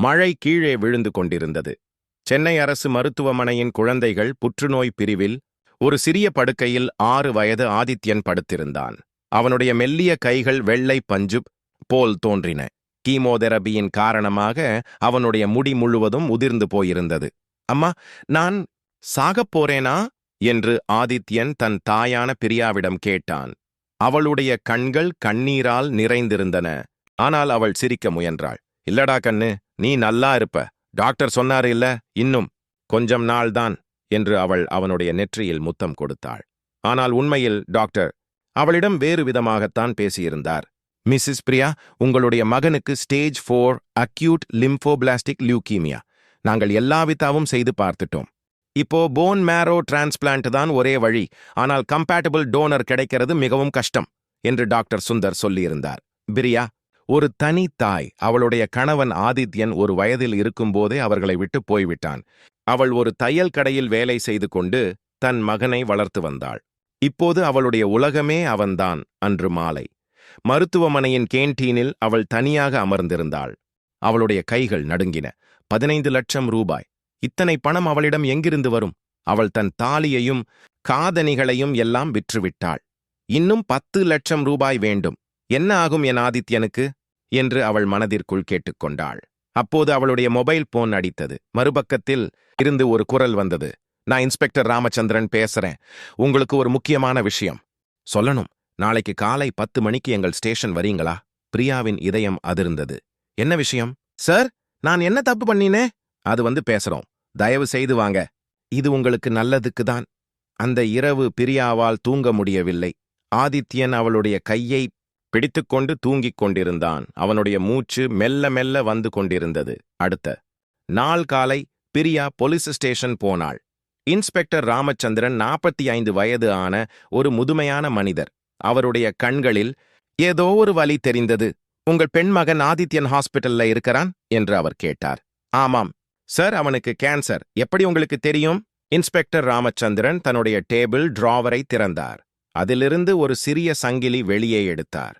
மழை கீழே விழுந்து கொண்டிருந்தது. சென்னை அரசு மருத்துவமனையின் குழந்தைகள் புற்றுநோய் பிரிவில் ஒரு சிறிய படுக்கையில் ஆறு வயது ஆதித்யன் படுத்திருந்தான். அவனுடைய மெல்லிய கைகள் வெள்ளை பஞ்சு போல் தோன்றின. கீமோதெரபியின் காரணமாக அவனுடைய முடி முழுவதும் உதிர்ந்து போயிருந்தது. அம்மா நான் சாகப் போறேனா? என்று ஆதித்யன் தன் தாயான பிரியாவிடம் கேட்டான். அவளுடைய கண்கள் கண்ணீரால் நிறைந்திருந்தன. ஆனால் அவள் சிரிக்க முயன்றாள். இல்லடா கண்ணு நீ நல்லா இருப்ப. டாக்டர் சொன்னாரு இல்ல இன்னும். கொஞ்சம் நாள்தான் என்று அவள் அவனுடைய நெற்றியில் முத்தம் கொடுத்தாள். ஆனால் உண்மையில் டாக்டர் அவளிடம் வேறு விதமாகத்தான் பேசியிருந்தார். மிஸ்ஸஸ் பிரியா உங்களுடைய மகனுக்கு stage four acute lymphoblastic leukaemia. நாங்கள் எல்லாவிதாவும் செய்து பார்த்துட்டோம். இப்போ போன் மேரோ டிரான்ஸ்பிளான்ட் தான் ஒரே வழி. ஆனால் கம்பேட்டபிள் டோனர் கிடைக்கிறது மிகவும் கஷ்டம் என்று டாக்டர் சுந்தர் சொல்லியிருந்தார். பிரியா ஒரு தனி தாய் அவளுடைய கணவன் ஆதித்யன் ஒரு வயதில் இருக்கும்போதே அவர்களை விட்டு போய்விட்டான். அவள் ஒரு தையல் கடையில் வேலை செய்து கொண்டு தன் மகனை வளர்த்து வந்தாள். இப்போது அவளுடைய உலகமே அவன்தான் அன்று மாலை. மருத்துவமனையின் கேன்டீனில் அவள் தனியாக அமர்ந்திருந்தாள். அவளுடைய கைகள் நடுங்கின. பதினைந்து லட்சம் ரூபாய். இத்தனை பணம் அவளிடம் எங்கிருந்து வரும்? அவள் தன் தாலியையும் காதணிகளையும் எல்லாம் விற்றுவிட்டாள். இன்னும் பத்து லட்சம் ரூபாய் வேண்டும். என்ன ஆகும் என் ஆதித்யனுக்கு? என்று அவள் மனதிற்குள் கேட்டுக்கொண்டாள். அப்போது அவளுடைய மொபைல் போன் அடித்தது. மறுபக்கத்தில் இருந்து ஒரு குரல் வந்தது. நான் இன்ஸ்பெக்டர் ராமச்சந்திரன் பேசுறேன். உங்களுக்கு ஒரு முக்கியமான விஷயம். சொல்லணும். நாளைக்கு காலை பத்து மணிக்கு எங்கள் ஸ்டேஷன் வரீங்களா? பிரியாவின் இதயம் அதிர்ந்தது. என்ன விஷயம்? சார் நான் என்ன தப்பு பண்ணினே அது வந்து பேசுறோம். தயவு செய்து வாங்க. இது உங்களுக்கு நல்லதுக்கு தான். அந்த இரவு பிரியாவால் தூங்க முடியவில்லை. ஆதித்யன் அவளுடைய கையை பிடித்துக்கொண்டு தூங்கிக் கொண்டிருந்தான். அவனுடைய மூச்சு மெல்ல மெல்ல வந்து கொண்டிருந்தது. அடுத்த நாள் காலை பிரியா போலீஸ் ஸ்டேஷன் போனாள். இன்ஸ்பெக்டர் ராமச்சந்திரன் நாற்பத்தி ஐந்து வயது ஆன ஒரு முதுமையான மனிதர். அவருடைய கண்களில் ஏதோ ஒரு வலி தெரிந்தது. உங்கள் பெண் மகன் ஆதித்யன் ஹாஸ்பிட்டல்ல இருக்கிறான்? என்று அவர் கேட்டார். ஆமாம். சார் அவனுக்கு கேன்சர். எப்படி உங்களுக்கு தெரியும்? இன்ஸ்பெக்டர் ராமச்சந்திரன் தன்னுடைய டேபிள் டிராவரை திறந்தார். அதிலிருந்து ஒரு சிறிய சங்கிலி வெளியே எடுத்தார்.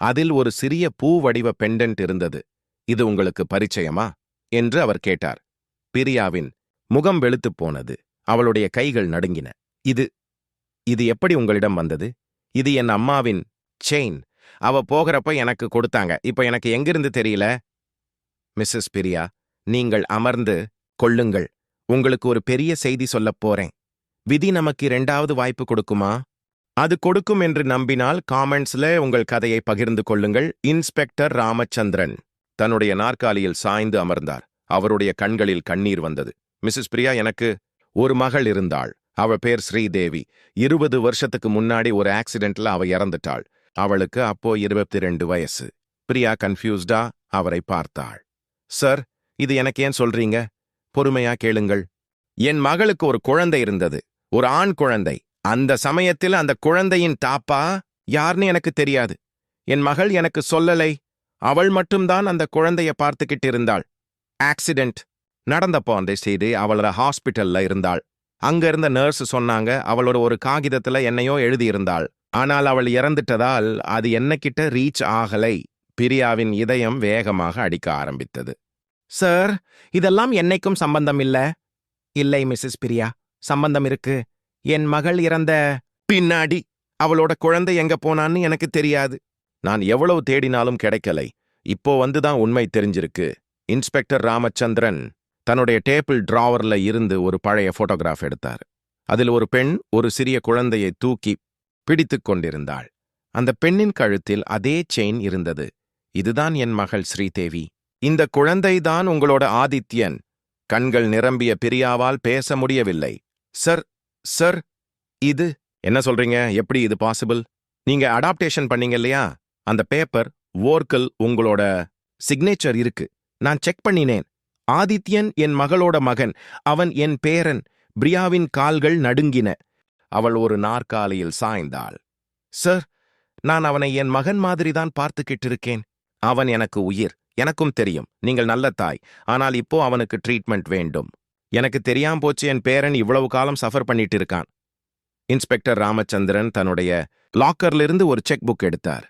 அதில் ஒரு சிறிய பூ வடிவ பெண்டன்ட் இருந்தது. இது உங்களுக்கு பரிச்சயமா? என்று அவர் கேட்டார். பிரியாவின் முகம் வெளுத்துப் போனது. அவளுடைய கைகள் நடுங்கின. இது இது எப்படி உங்களிடம் வந்தது? இது என் அம்மாவின் செயின் அவ போகிறப்ப எனக்கு கொடுத்தாங்க. இப்ப எனக்கு எங்கிருந்து தெரியல? மிஸ்ஸஸ் பிரியா நீங்கள் அமர்ந்து கொள்ளுங்கள். உங்களுக்கு ஒரு பெரிய செய்தி சொல்லப் போறேன். விதி நமக்கு இரண்டாவது வாய்ப்பு கொடுக்குமா? அது கொடுக்கும் என்று நம்பினால் காமெண்ட்ஸ்ல உங்கள் கதையை பகிர்ந்து கொள்ளுங்கள். இன்ஸ்பெக்டர் ராமச்சந்திரன். தன்னுடைய நாற்காலியில் சாய்ந்து அமர்ந்தார். அவருடைய கண்களில் கண்ணீர் வந்தது. மிஸ்ஸஸ் பிரியா எனக்கு ஒரு மகள் இருந்தாள். அவ பேர் ஸ்ரீதேவி. இருபது வருஷத்துக்கு முன்னாடி ஒரு ஆக்சிடென்ட்ல அவ இறந்துட்டாள். அவளுக்கு அப்போ இருபத்தி ரெண்டு வயசு. பிரியா கன்ஃபியூஸ்டா அவரை பார்த்தாள். சார் இது எனக்கு ஏன் சொல்றீங்க? பொறுமையா கேளுங்கள். என் மகளுக்கு ஒரு குழந்தை இருந்தது. ஒரு ஆண் குழந்தை. அந்த சமயத்தில் அந்த குழந்தையின் தாப்பா யார்னு எனக்கு தெரியாது. என் மகள் எனக்கு சொல்லலை. அவள் மட்டும்தான் அந்த குழந்தைய பார்த்துக்கிட்டு இருந்தாள் ஆக்சிடென்ட். நடந்தப்போ அந்த செய்தி அவளோட ஹாஸ்பிட்டல்ல இருந்தாள். அங்க இருந்த நர்ஸ் சொன்னாங்க அவளோட ஒரு காகிதத்துல என்னையோ எழுதியிருந்தாள். ஆனால் அவள் இறந்துட்டதால் அது என்னகிட்ட ரீச் ஆகலை. பிரியாவின் இதயம் வேகமாக அடிக்க ஆரம்பித்தது. சார் இதெல்லாம் என்னைக்கும் சம்பந்தம் இல்ல? இல்லை மிஸ்ஸஸ் பிரியா. சம்பந்தம் இருக்கு. என் மகள் இறந்த பின்னாடி அவளோட குழந்தை எங்க போனான்னு எனக்கு தெரியாது. நான் எவ்வளவு தேடினாலும் கிடைக்கலை. இப்போ வந்துதான் உண்மை தெரிஞ்சிருக்கு. இன்ஸ்பெக்டர் ராமச்சந்திரன் தன்னுடைய டேபிள் டிராவர்ல இருந்து ஒரு பழைய போட்டோகிராஃப் எடுத்தார். அதில் ஒரு பெண் ஒரு சிறிய குழந்தையை தூக்கி பிடித்துக் கொண்டிருந்தாள். அந்த பெண்ணின் கழுத்தில் அதே செயின் இருந்தது. இதுதான் என் மகள் ஸ்ரீதேவி. இந்த குழந்தைதான் உங்களோட ஆதித்யன். கண்கள் நிரம்பிய பிரியாவால் பேச முடியவில்லை. சர் சார் இது என்ன சொல்றீங்க? எப்படி இது பாசிபிள் நீங்க அடாப்டேஷன் பண்ணீங்க இல்லையா? அந்த பேப்பர் ஓர்க்கல் உங்களோட சிக்னேச்சர் இருக்கு. நான் செக் பண்ணினேன். ஆதித்யன் என் மகளோட மகன் அவன் என் பேரன் பிரியாவின் கால்கள் நடுங்கின. அவள் ஒரு நாற்காலியில் சாய்ந்தாள். சார் நான் அவனை என் மகன் மாதிரிதான் பார்த்துக்கிட்டு இருக்கேன். அவன் எனக்கு உயிர். எனக்கும் தெரியும். நீங்கள் நல்ல தாய். ஆனால் இப்போ அவனுக்கு ட்ரீட்மெண்ட் வேண்டும். எனக்கு தெரியாம போச்சு என் பேரன் இவ்வளவு காலம் சஃபர் பண்ணிட்டு இருக்கான். இன்ஸ்பெக்டர் ராமச்சந்திரன் தன்னுடைய லாக்கர்லிருந்து ஒரு செக் புக் எடுத்தார்.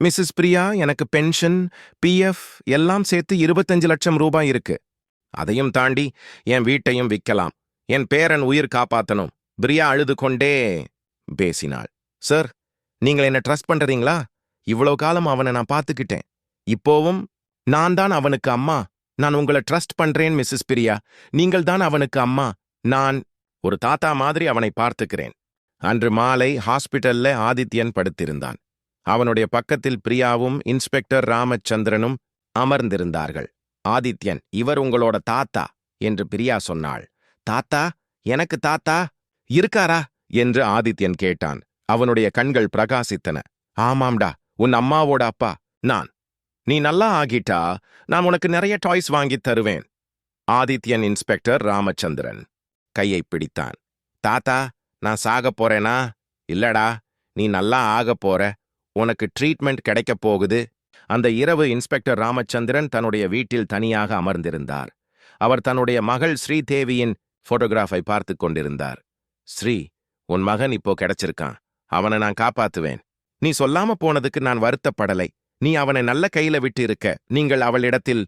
மிஸ்ஸஸ் பிரியா எனக்கு பென்ஷன் பிஎஃப் எல்லாம் சேர்த்து இருபத்தஞ்சு லட்சம் ரூபாய் இருக்கு. அதையும் தாண்டி என் வீட்டையும் விற்கலாம். என் பேரன் உயிர் காப்பாத்தணும். பிரியா அழுது கொண்டே பேசினாள். சார் நீங்கள் என்ன ட்ரஸ்ட் பண்றீங்களா? இவ்வளவு காலம் அவனை நான் பார்த்துக்கிட்டேன். இப்போவும் நான் தான் அவனுக்கு அம்மா. நான் உங்களை ட்ரஸ்ட் பண்றேன் மிஸ்ஸஸ் பிரியா. நீங்கள் தான் அவனுக்கு அம்மா. நான் ஒரு தாத்தா மாதிரி அவனை பார்த்துக்கிறேன். அன்று மாலை ஹாஸ்பிட்டல்ல ஆதித்யன் படுத்திருந்தான். அவனுடைய பக்கத்தில் பிரியாவும் இன்ஸ்பெக்டர் ராமச்சந்திரனும் அமர்ந்திருந்தார்கள். ஆதித்யன் இவர் உங்களோட தாத்தா என்று பிரியா சொன்னாள். தாத்தா? எனக்கு தாத்தா? இருக்காரா? என்று ஆதித்யன் கேட்டான். அவனுடைய கண்கள் பிரகாசித்தன. ஆமாம்டா உன் அம்மாவோட அப்பா. நான் நீ நல்லா ஆகிட்டா நான் உனக்கு நிறைய டாய்ஸ் வாங்கித் தருவேன். ஆதித்யன் இன்ஸ்பெக்டர் ராமச்சந்திரன் கையை பிடித்தான். தாத்தா நான் சாக போறேனா? இல்லடா நீ நல்லா ஆக போற. உனக்கு ட்ரீட்மெண்ட் கிடைக்கப் போகுது. அந்த இரவு இன்ஸ்பெக்டர் ராமச்சந்திரன் தன்னுடைய வீட்டில் தனியாக அமர்ந்திருந்தார். அவர் தன்னுடைய மகள் ஸ்ரீதேவியின் போட்டோகிராஃபை பார்த்துக் கொண்டிருந்தார். ஸ்ரீ உன் மகன் இப்போ கிடைச்சிருக்கான். அவனை நான் காப்பாத்துவேன். நீ சொல்லாம போனதுக்கு நான் வருத்தப்படலை. நீ அவனை நல்ல கையில விட்டு இருக்க நீங்கள் அவளிடத்தில்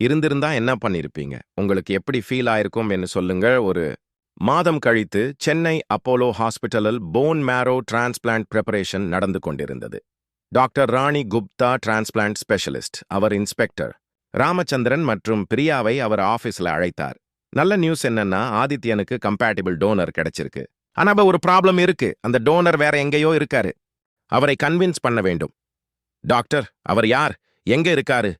இருந்திருந்தா என்ன பண்ணிருப்பீங்க? உங்களுக்கு எப்படி ஃபீல் ஆயிருக்கும் என்று சொல்லுங்க ஒரு மாதம் கழித்து சென்னை அப்போலோ ஹாஸ்பிட்டலில் போன் மேரோ டிரான்ஸ்பிளான்ட் ப்ரிப்பரேஷன் நடந்து கொண்டிருந்தது. Doctor Rani Gupta transplant specialist அவர் இன்ஸ்பெக்டர். ராமச்சந்திரன் மற்றும் பிரியாவை அவர் ஆஃபீஸில் அழைத்தார். நல்ல நியூஸ் என்னன்னா ஆதித்யனுக்கு கம்பேட்டிபிள் டோனர் கிடைச்சிருக்கு. ஆனா ஒரு ப்ராப்ளம் இருக்கு. அந்த டோனர் வேற எங்கேயோ இருக்காரு. அவரை கன்வின்ஸ் பண்ண வேண்டும். டாக்டர் அவர் யார்? எங்க இருக்காரு?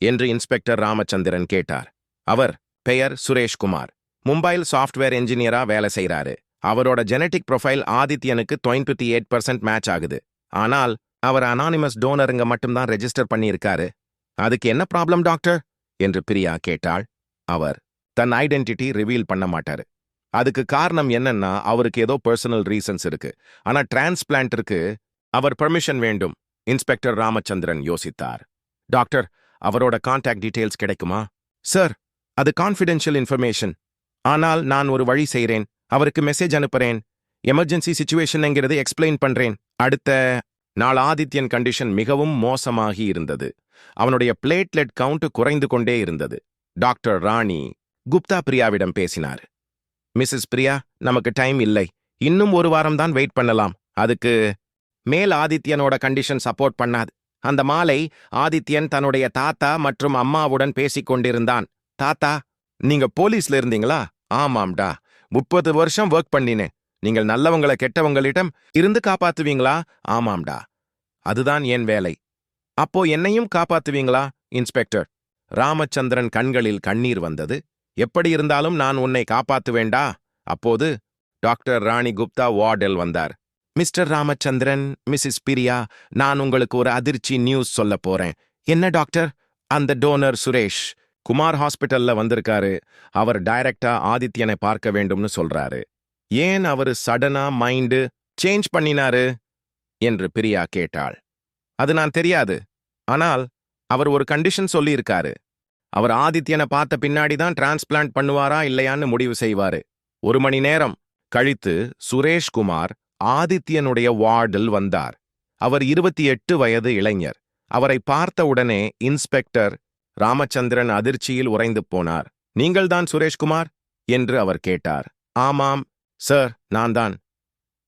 என்று இன்ஸ்பெக்டர் ராமச்சந்திரன் கேட்டார். அவர் பெயர் சுரேஷ்குமார். மும்பையில் சாஃப்ட்வேர் என்ஜினியரா வேலை செய்றாரு. அவரோட ஜெனடிக் ப்ரொஃபைல் ஆதித்யனுக்கு 28% எயிட் பர்சன்ட் மேட்ச் ஆகுது. ஆனால் அவர் அனானிமஸ் டோனருங்க மட்டும்தான் ரெஜிஸ்டர் பண்ணியிருக்காரு. அதுக்கு என்ன ப்ராப்ளம் டாக்டர்? என்று பிரியா கேட்டாள். அவர் தன் ஐடென்டிட்டி ரிவீல் பண்ண மாட்டாரு. அதுக்கு காரணம் என்னன்னா அவருக்கு ஏதோ பர்சனல் ரீசன்ஸ் இருக்கு. ஆனா டிரான்ஸ்பிளான்ட்டிற்கு அவர் பெர்மிஷன் வேண்டும். இன்ஸ்பெக்டர் ராமச்சந்திரன் யோசித்தார். டாக்டர் அவரோட கான்டாக்ட் டீடைல்ஸ் கிடைக்குமா? சார் அது கான்ஃபிடென்ஷியல் இன்ஃபர்மேஷன் ஆனால் நான் ஒரு வழி செய்கிறேன் அவருக்கு மெசேஜ் அனுப்புறேன். எமர்ஜென்சி சுச்சுவேஷன்ங்கிறது எக்ஸ்பிளைன் பண்றேன். அடுத்த நாள் ஆதித்யன் கண்டிஷன் மிகவும் மோசமாகி இருந்தது. அவனுடைய பிளேட்லெட் கவுண்ட் குறைந்து கொண்டே இருந்தது. டாக்டர் ராணி குப்தா பிரியாவிடம் பேசினார். மிஸ்ஸஸ் பிரியா நமக்கு டைம் இல்லை. இன்னும் ஒரு வாரம் தான் வெயிட் பண்ணலாம். அதுக்கு மேல் ஆதித்யனோட கண்டிஷன் சப்போர்ட் பண்ணாது. அந்த மாலை ஆதித்யன் தன்னுடைய தாத்தா மற்றும் அம்மாவுடன் பேசிக் கொண்டிருந்தான். தாத்தா நீங்க போலீஸ்ல இருந்தீங்களா? ஆமாம்டா. முப்பது வருஷம் ஒர்க் பண்ணினேன். நீங்கள் நல்லவங்களை கெட்டவங்களிடம் இருந்து காப்பாத்துவீங்களா? ஆமாம்டா. அதுதான் என் வேலை. அப்போ என்னையும் காப்பாத்துவீங்களா இன்ஸ்பெக்டர்? ராமச்சந்திரன் கண்களில் கண்ணீர் வந்தது. எப்படி இருந்தாலும் நான் உன்னை காப்பாத்துவேண்டா. அப்போது டாக்டர் ராணி குப்தா வார்டெல் வந்தார். மிஸ்டர் ராமச்சந்திரன் மிஸ்ஸஸ் பிரியா நான் உங்களுக்கு ஒரு அதிர்ச்சி நியூஸ் சொல்ல போறேன். என்ன டாக்டர்? அந்த டோனர் சுரேஷ் குமார் ஹாஸ்பிட்டல்ல வந்திருக்காரு. அவர் டைரக்டா ஆதித்யனை பார்க்க வேண்டும்னு சொல்றாரு. ஏன் அவரு சடனா மைண்டு சேஞ்ச் பண்ணினாரு? என்று பிரியா கேட்டாள். அது நான் தெரியாது. ஆனால் அவர் ஒரு கண்டிஷன் சொல்லியிருக்காரு. அவர் ஆதித்யனை பார்த்த பின்னாடி தான் டிரான்ஸ்பிளான்ட் பண்ணுவாரா இல்லையான்னு முடிவு செய்வாரு. ஒரு மணி நேரம் கழித்து சுரேஷ் குமார் ஆதித்யனுடைய வார்டில் வந்தார். அவர் இருபத்தி எட்டு வயது இளைஞர். அவரை பார்த்த உடனே இன்ஸ்பெக்டர் ராமச்சந்திரன் அதிர்ச்சியில் உறைந்து போனார். நீங்கள்தான் சுரேஷ்குமார்? என்று அவர் கேட்டார். ஆமாம் சார் நான் தான்.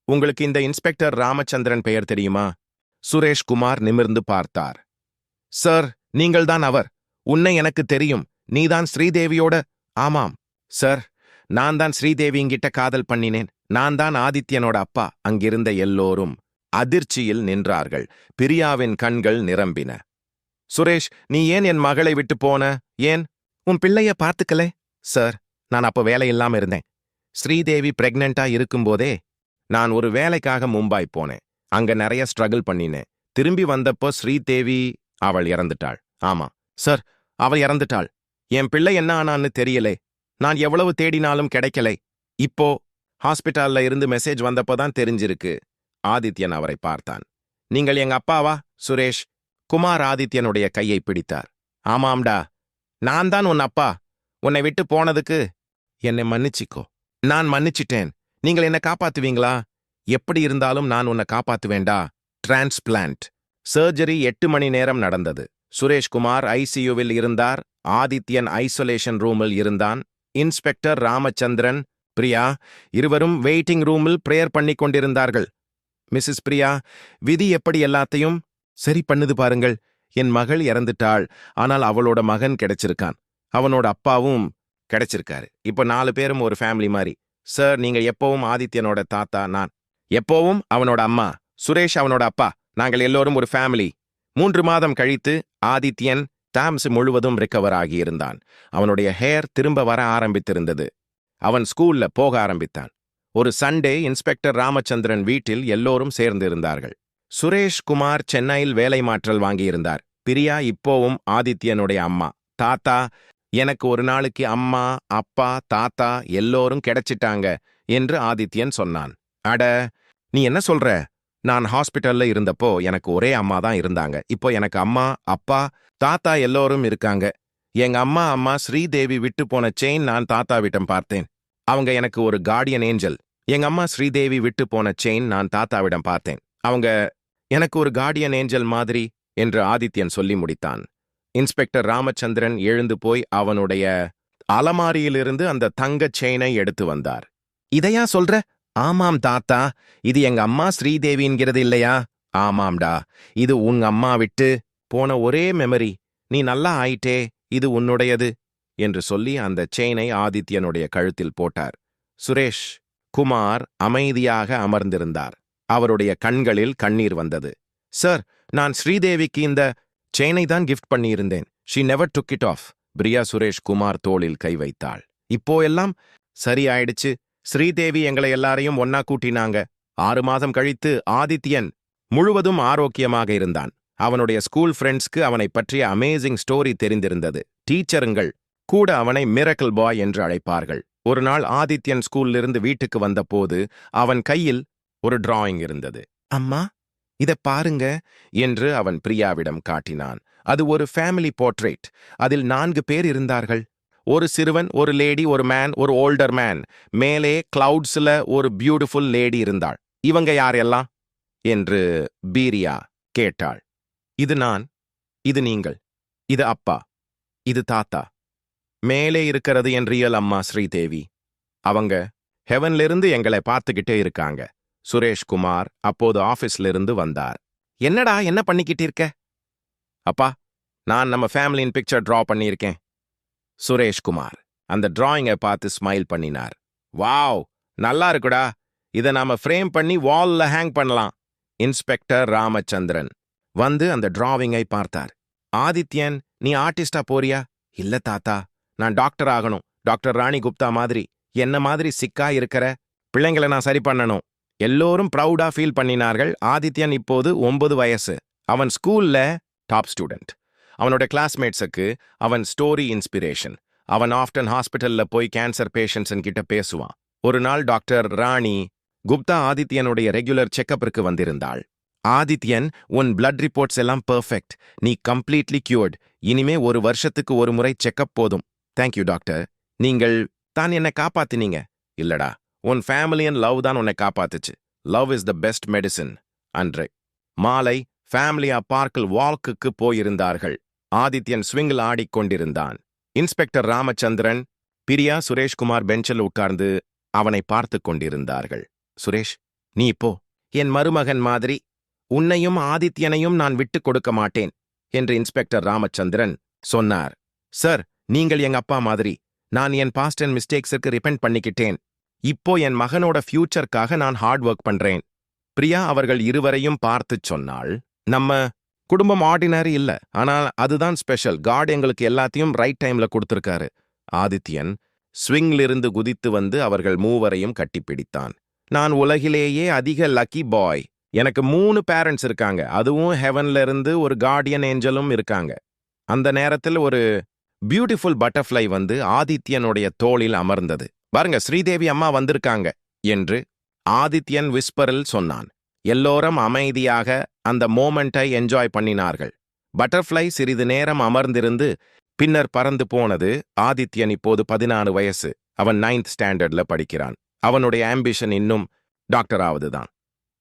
உங்களுக்கு இந்த இன்ஸ்பெக்டர் ராமச்சந்திரன் பெயர் தெரியுமா? சுரேஷ்குமார் நிமிர்ந்து பார்த்தார். சார் நீங்கள்தான் அவர். உன்னை எனக்கு தெரியும். நீதான் ஸ்ரீதேவியோட? ஆமாம் சார். நான் தான் ஸ்ரீதேவிங்கிட்ட காதல் பண்ணினேன். நான் தான் ஆதித்யனோட அப்பா. அங்கிருந்த எல்லோரும் அதிர்ச்சியில் நின்றார்கள். பிரியாவின் கண்கள் நிரம்பின. சுரேஷ் நீ ஏன் என் மகளை விட்டு போன? ஏன்? உன் பிள்ளைய பார்த்துக்கலே. சார் நான் அப்ப வேலையில்லாம இருந்தேன். ஸ்ரீதேவி பிரெக்னெண்டா இருக்கும்போதே நான் ஒரு வேலைக்காக மும்பாய் போனேன். அங்க நிறைய ஸ்ட்ரகிள் பண்ணினேன். திரும்பி வந்தப்போ ஸ்ரீதேவி அவள் இறந்துட்டாள். ஆமா. சார் அவள் இறந்துட்டாள். என் பிள்ளை என்ன ஆனான்னு தெரியலே. நான் எவ்வளவு தேடினாலும் கிடைக்கலை. இப்போ ஹாஸ்பிட்டல்ல இருந்து மெசேஜ் வந்தப்போதான் தெரிஞ்சிருக்கு. ஆதித்யன் அவரை பார்த்தான். நீங்கள் எங்க அப்பாவா? சுரேஷ். குமார் ஆதித்யனுடைய கையை பிடித்தார். ஆமாம்டா. நான் தான் உன் அப்பா. உன்னை விட்டு போனதுக்கு என்னை மன்னிச்சிக்கோ. நான் மன்னிச்சிட்டேன். நீங்கள் என்ன காப்பாத்துவீங்களா? எப்படி இருந்தாலும் நான் உன்னை காப்பாத்துவேண்டா டிரான்ஸ்பிளான்ட் சர்ஜரி எட்டு மணி நேரம் நடந்தது. சுரேஷ்குமார் ஐசியூவில் இருந்தார். ஆதித்யன் ஐசோலேஷன் ரூமில் இருந்தான். இன்ஸ்பெக்டர் ராமச்சந்திரன் பிரியா இருவரும் வெயிட்டிங் ரூமில் பிரேயர் பண்ணிக் கொண்டிருந்தார்கள். மிஸ்ஸஸ் பிரியா விதி எப்படி எல்லாத்தையும்? சரி பண்ணுது பாருங்கள். என் மகள் இறந்துட்டாள். ஆனால் அவளோட மகன் கிடைச்சிருக்கான். அவனோட அப்பாவும் கிடைச்சிருக்காரு. இப்போ நாலு பேரும் ஒரு ஃபேமிலி மாதிரி சார் நீங்க எப்பவும் ஆதித்யனோட தாத்தா நான். எப்போவும் அவனோட அம்மா. சுரேஷ் அவனோட அப்பா. நாங்கள் எல்லோரும் ஒரு ஃபேமிலி. மூன்று மாதம் கழித்து ஆதித்யன் டாம்ஸ் முழுவதும் ரிக்கவர் ஆகியிருந்தான் அவனுடைய ஹேர் திரும்ப வர ஆரம்பித்திருந்தது. அவன் ஸ்கூல்ல போக ஆரம்பித்தான். ஒரு சண்டே இன்ஸ்பெக்டர் ராமச்சந்திரன் வீட்டில் எல்லோரும் சேர்ந்திருந்தார்கள். சுரேஷ் குமார் சென்னையில் வேலை மாற்றல் வாங்கியிருந்தார். பிரியா இப்போவும் ஆதித்யனுடைய அம்மா. தாத்தா எனக்கு ஒரு நாளைக்கு அம்மா அப்பா தாத்தா எல்லோரும் கிடைச்சிட்டாங்க என்று ஆதித்யன் சொன்னான். அட நீ என்ன சொல்ற? நான் ஹாஸ்பிட்டல்ல இருந்தப்போ எனக்கு ஒரே அம்மா தான் இருந்தாங்க. இப்போ எனக்கு அம்மா அப்பா தாத்தா எல்லோரும் இருக்காங்க. எங்க அம்மா அம்மா ஸ்ரீதேவி விட்டு போன செயின் நான் தாத்தாவிடம் பார்த்தேன். அவங்க எனக்கு ஒரு கார்டியன் ஏஞ்சல் எங்க அம்மா ஸ்ரீதேவி விட்டு போன செயின் நான் தாத்தாவிடம் பார்த்தேன். அவங்க எனக்கு ஒரு கார்டியன் ஏஞ்சல் மாதிரி என்று ஆதித்யன் சொல்லி முடித்தான். இன்ஸ்பெக்டர் ராமச்சந்திரன் எழுந்து போய் அவனுடைய அலமாரியிலிருந்து அந்த தங்கச் செயினை எடுத்து வந்தார். இதையா சொல்ற? ஆமாம் தாத்தா. இது எங்க அம்மா ஸ்ரீதேவிங்கிறது இல்லையா? ஆமாம்டா. இது உங்க அம்மா விட்டு போன ஒரே மெமரி நீ நல்லா ஆயிட்டே இது உன்னுடையது என்று சொல்லி அந்த செயினை ஆதித்யனுடைய கழுத்தில் போட்டார். சுரேஷ் குமார் அமைதியாக அமர்ந்திருந்தார். அவருடைய கண்களில் கண்ணீர் வந்தது. சார் நான் ஸ்ரீதேவிக்கு இந்த செயினை தான் கிஃப்ட் பண்ணியிருந்தேன். She never took it off Priya Suresh Kumar தோளில் கை வைத்தாள். இப்போ எல்லாம் சரி ஆயிடுச்சு ஸ்ரீதேவி எங்களை எல்லாரையும் ஒன்னா கூட்டினாங்க. ஆறு மாதம் கழித்து ஆதித்யன் முழுவதும் ஆரோக்கியமாக இருந்தான். அவனுடைய ஸ்கூல் ஃப்ரெண்ட்ஸ்க்கு அவனை பற்றிய அமேசிங் ஸ்டோரி தெரிந்திருந்தது. டீச்சருங்கள் கூட அவனை மிரக்கல் பாய் என்று அழைப்பார்கள். ஒரு நாள் ஆதித்யன் ஸ்கூல்லிருந்து வீட்டுக்கு வந்தபோது அவன் கையில் ஒரு டிராயிங் இருந்தது. அம்மா இத பாருங்க என்று அவன் பிரியாவிடம் காட்டினான். அது ஒரு ஃபேமிலி போர்ட்ரேட் அதில் நான்கு பேர் இருந்தார்கள். ஒரு சிறுவன் ஒரு லேடி ஒரு மேன் ஒரு ஓல்டர் மேன் மேலே கிளவுட்ஸ்ல ஒரு பியூட்டிஃபுல் லேடி இருந்தாள். இவங்க யாரெல்லாம்? என்று பீரியா கேட்டாள். இது நான் இது நீங்கள் இது அப்பா இது தாத்தா. மேலே இருக்கிறது என் ரியல் அம்மா ஸ்ரீதேவி. அவங்க ஹெவன்ல இருந்து எங்களை பார்த்துக்கிட்டே இருக்காங்க. சுரேஷ்குமார் அப்போது ஆபீஸ்ல இருந்து வந்தார். என்னடா என்ன பண்ணிக்கிட்டு இருக்க? அப்பா நான் நம்ம ஃபேமிலியின் பிக்சர் டிரா பண்ணியிருக்கேன். சுரேஷ்குமார் அந்த டிராயிங்கை பார்த்து ஸ்மைல் பண்ணினார். வாவ் நல்லா இருக்குடா. இதை நாம ஃப்ரேம் பண்ணி வால்ல ஹேங் பண்ணலாம். இன்ஸ்பெக்டர் ராமச்சந்திரன். வந்து அந்த டிராவிங்கை பார்த்தார். ஆதித்யன் நீ ஆர்டிஸ்டா போறியா? இல்ல தாத்தா. நான் டாக்டர் ஆகணும். டாக்டர் ராணி குப்தா மாதிரி. என்ன மாதிரி சிக்கா இருக்கிற? பிள்ளைங்களை நான் சரி பண்ணணும். எல்லோரும் ப்ரௌடா ஃபீல் பண்ணினார்கள். ஆதித்யன் இப்போது ஒன்பது வயசு. அவன் ஸ்கூல்ல டாப் ஸ்டூடெண்ட் அவனோட கிளாஸ்மேட்ஸுக்கு அவன் ஸ்டோரி இன்ஸ்பிரேஷன் அவன் ஆஃப்டன் ஹாஸ்பிட்டல்ல போய் கேன்சர் பேஷண்ட்ஸன் கிட்ட பேசுவான். ஒரு நாள் டாக்டர் ராணி குப்தா ஆதித்யனுடைய ரெகுலர் செக்கப்பிற்கு வந்திருந்தாள். ஆதித்யன் உன் பிளட் ரிப்போர்ட்ஸ் எல்லாம் பெர்ஃபெக்ட் நீ கம்ப்ளீட்லி கியூர்ட் இனிமே ஒரு வருஷத்துக்கு ஒரு முறை செக்கப் போதும். தேங்க்யூ டாக்டர் நீங்கள் தான் என்னை காப்பாத்தினீங்க? இல்லடா. உன் ஃபேமிலி அண்ட் லவ் தான் உன்னை காப்பாத்துச்சு. Love is the best medicine அன்று. மாலை ஃபேமிலியா பார்க்கில் வால்க்குக்கு போயிருந்தார்கள். ஆதித்யன் ஸ்விங்கில் ஆடிக்கொண்டிருந்தான் இன்ஸ்பெக்டர் ராமச்சந்திரன் பிரியா சுரேஷ்குமார் பெஞ்சில் உட்கார்ந்து அவனை பார்த்து கொண்டிருந்தார்கள். சுரேஷ் நீ இப்போ என் மருமகன் மாதிரி உன்னையும் ஆதித்யனையும் நான் விட்டுக் கொடுக்க மாட்டேன் என்று இன்ஸ்பெக்டர் ராமச்சந்திரன் சொன்னார். சார் நீங்கள் எங்க அப்பா மாதிரி. நான் என் பாஸ்ட் அண்ட் மிஸ்டேக்ஸுக்கு ரிப்பெண்ட் பண்ணிக்கிட்டேன். இப்போ என் மகனோட ஃபியூச்சர்க்காக நான் ஹார்ட் ஒர்க் பண்றேன். பிரியா அவர்கள் இருவரையும் பார்த்துச் சொன்னால் நம்ம குடும்பம் ஆர்டினரி இல்ல. ஆனால் அதுதான் ஸ்பெஷல் காட் எங்களுக்கு எல்லாத்தையும் ரைட் டைம்ல கொடுத்திருக்காரு. ஆதித்யன் ஸ்விங்கிலிருந்து குதித்து வந்து அவர்கள் மூவரையும் கட்டிப்பிடித்தான். நான் உலகிலேயே அதிக லக்கி பாய் எனக்கு மூணு பேரண்ட்ஸ் இருக்காங்க. அதுவும் ஹெவன்ல இருந்து ஒரு கார்டியன் ஏஞ்சலும் இருக்காங்க. அந்த நேரத்தில் ஒரு பியூட்டிஃபுல் பட்டர்ஃப்ளை வந்து ஆதித்யனுடைய தோளில் அமர்ந்தது. பாருங்க ஸ்ரீதேவி அம்மா வந்திருக்காங்க என்று ஆதித்யன் விஸ்பரில் சொன்னான். எல்லோரும் அமைதியாக அந்த மோமெண்ட்டை என்ஜாய் பண்ணினார்கள். பட்டர்ஃப்ளை சிறிது நேரம் அமர்ந்திருந்து பின்னர் பறந்து போனது ஆதித்யன் இப்போது பதினாறு வயசு. அவன் நைன்த் ஸ்டாண்டர்ட்ல படிக்கிறான். அவனுடைய ஆம்பிஷன் இன்னும் டாக்டர் ஆவதுதான்.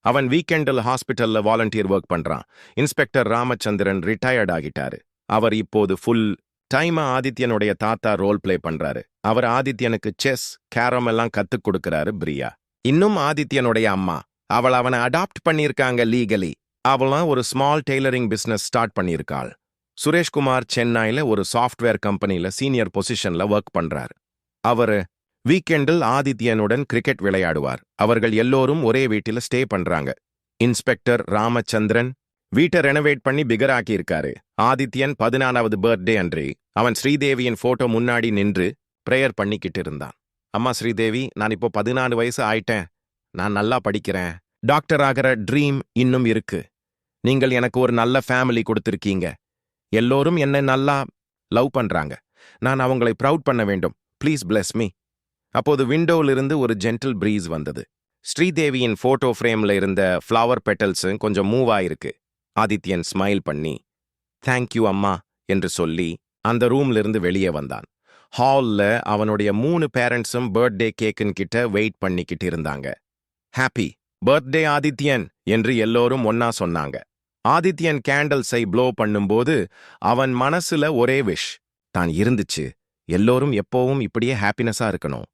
அவன் வீக்கெண்டில் ஹாஸ்பிட்டல்ல வாலண்டியர் ஒர்க் பண்றான். இன்ஸ்பெக்டர் ராமச்சந்திரன் ரிட்டையர்ட் ஆகிட்டாரு. அவர் இப்போது ஃபுல் டைமா ஆதித்யனுடைய தாத்தா ரோல் பிளே பண்றாரு. அவர் ஆதித்யனுக்கு செஸ் கேரம் எல்லாம் கத்துக் கொடுக்கிறாரு பிரியா. இன்னும் ஆதித்யனுடைய அம்மா. அவள் அவனை அடாப்ட் பண்ணியிருக்காங்க லீகலி அவளாம் ஒரு ஸ்மால் டெய்லரிங் பிசினஸ் ஸ்டார்ட் பண்ணியிருக்காள். சுரேஷ்குமார் சென்னையில ஒரு சாஃப்ட்வேர் கம்பெனில சீனியர் பொசிஷன்ல ஒர்க் பண்றாரு. அவர் வீக்கெண்டில் ஆதித்யனுடன் கிரிக்கெட் விளையாடுவார். அவர்கள் எல்லோரும் ஒரே வீட்டில் ஸ்டே பண்றாங்க. இன்ஸ்பெக்டர் ராமச்சந்திரன் வீட்டை ரெனோவேட் பண்ணி பிகராக்கி இருக்காரு ஆதித்யன் பதினாலாவது பர்த்டே அன்று அவன் ஸ்ரீதேவியின் போட்டோ முன்னாடி நின்று ப்ரேயர் பண்ணிக்கிட்டு இருந்தான். அம்மா ஸ்ரீதேவி நான் இப்போ பதினாலு வயசு ஆயிட்டேன். நான் நல்லா படிக்கிறேன். டாக்டர் ஆகிற ட்ரீம் இன்னும் இருக்கு. நீங்கள் எனக்கு ஒரு நல்ல ஃபேமிலி கொடுத்திருக்கீங்க. எல்லோரும் என்னை நல்லா லவ் பண்றாங்க. நான் அவங்களை ப்ரவுட் பண்ண வேண்டும். Please bless me. அப்போது விண்டோவிலிருந்து ஒரு ஜென்டில் ப்ரீஸ் வந்தது. ஸ்ரீதேவியின் போட்டோ ஃப்ரேம்ல இருந்த ஃப்ளவர் பெட்டல்ஸும் கொஞ்சம் மூவ் ஆயிருக்கு. ஆதித்யன் ஸ்மைல் பண்ணி தேங்க்யூ அம்மா என்று சொல்லி அந்த ரூம்ல இருந்து வெளியே வந்தான். ஹால்ல அவனுடைய மூணு பேரண்ட்ஸும் பர்த்டே கேக்குன் கிட்ட வெயிட் பண்ணிக்கிட்டு இருந்தாங்க. ஹாப்பி பர்த்டே ஆதித்யன் என்று எல்லோரும் ஒன்னா சொன்னாங்க. ஆதித்யன் கேண்டல்ஸை ப்ளோ பண்ணும்போது அவன் மனசுல ஒரே விஷ் தான் இருந்துச்சு. எல்லோரும் எப்போவும் இப்படியே ஹாப்பினஸா இருக்கணும்.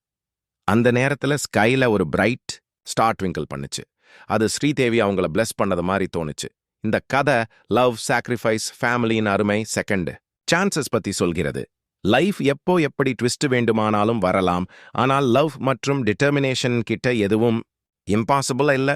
அந்த நேரத்துல ஸ்கைல ஒரு பிரைட் ஸ்டார் ட்விங்கிள் பண்ணுச்சு. அது ஸ்ரீதேவி அவங்கள பிளஸ் பண்ணது மாதிரி தோணுச்சு. இந்த கதை லவ் சாக்ரிஃபைஸ் ஃபேமிலியின் அருமை செகண்ட் சான்சஸ் பத்தி சொல்கிறது. லைஃப் எப்போ எப்படி ட்விஸ்ட் வேண்டுமானாலும் வரலாம். ஆனால் லவ் மற்றும் டிட்டர்மினேஷன் கிட்ட எதுவும் இம்பாசிபிள் இல்ல.